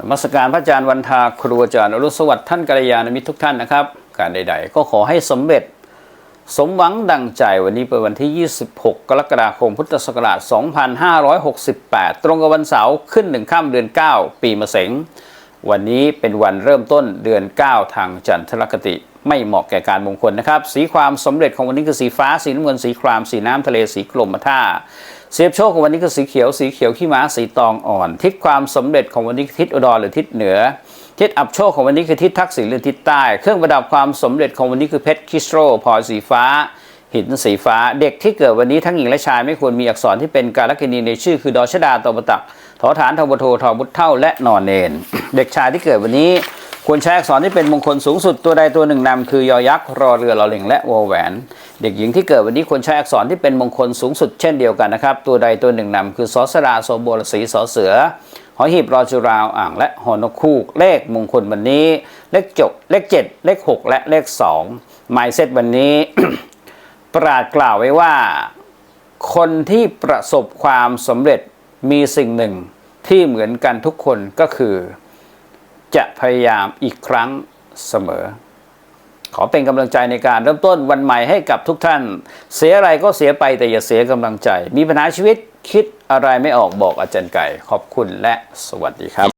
นมัสการพระอาจารย์วันทาครูอาจารย์อรุณสวัสดิ์ท่านกัลยาณมิตรทุกท่านนะครับ การใด ๆ ก็ขอให้สำเร็จ สมหวังดังใจวันนี้เป็นวันที่ 26 กรกฎาคมพุทธศักราช 2568 ตรงกับวันเสาร์ขึ้นหนึ่งข้ามเดือน 9 ปีมะเสง วันนี้เป็นวันเริ่มต้นเดือน 9 ทางจันทรคติ ไม่เหมาะแก่การมงคลนะครับ สีความสำเร็จของวันนี้คือสีฟ้า สีน้ำเงินสีคราม สีน้ำทะเลสีกรมท่าเสียบโชคของวันนี้คือสีเขียว สีเขียวขี้ม้าสีตองอ่อน ทิศความสำเร็จของวันนี้ทิศอุดรหรือทิศเหนือ ทิศอับโชคของวันนี้คือทิศทักษิณหรือทิศใต้ เครื่องประดับความสำเร็จของวันนี้คือเพชรคิสโตรพลอยสีฟ้า หินสีฟ้า เด็กที่เกิดวันนี้ทั้งหญิงและชายไม่ควรมีอักษรที่เป็นการกินีในชื่อ คือดอชดาตบตักทอฐานทบโททอบุตเท่าและนอนเนน เด็กชายที่เกิดวันนี้ควรใช้อักษรที่เป็นมงคลสูงสุดตัวใดตัวหนึ่งนำคือยอยักษ์รอเรือรอเล็งและวอแหวน เด็กหญิงที่เกิดวันนี้ควรใช้อักษรที่เป็นมงคลสูงสุดเช่นเดียวกันนะครับ ตัวใดตัวหนึ่งนำคือสอสราโซโบรสีสอเสือหอหีบรอจุราวอ่างและหอนกคูก เลขมงคลวันนี้ เลขจบเลขเจ็ดเลขหกและเลขสองหมายเซตวันนี้ ปราดกล่าวไว้ว่า คนที่ประสบความสำเร็จมีสิ่งหนึ่งที่เหมือนกันทุกคนก็คือ จะพยายามอีกครั้งเสมอ ขอเป็นกำลังใจในการเริ่มต้นวันใหม่ให้กับทุกท่าน เสียอะไรก็เสียไปแต่อย่าเสียกำลังใจ มีปัญหาชีวิตคิดอะไรไม่ออกบอกอาจารย์ไก่ ขอบคุณและสวัสดีครับ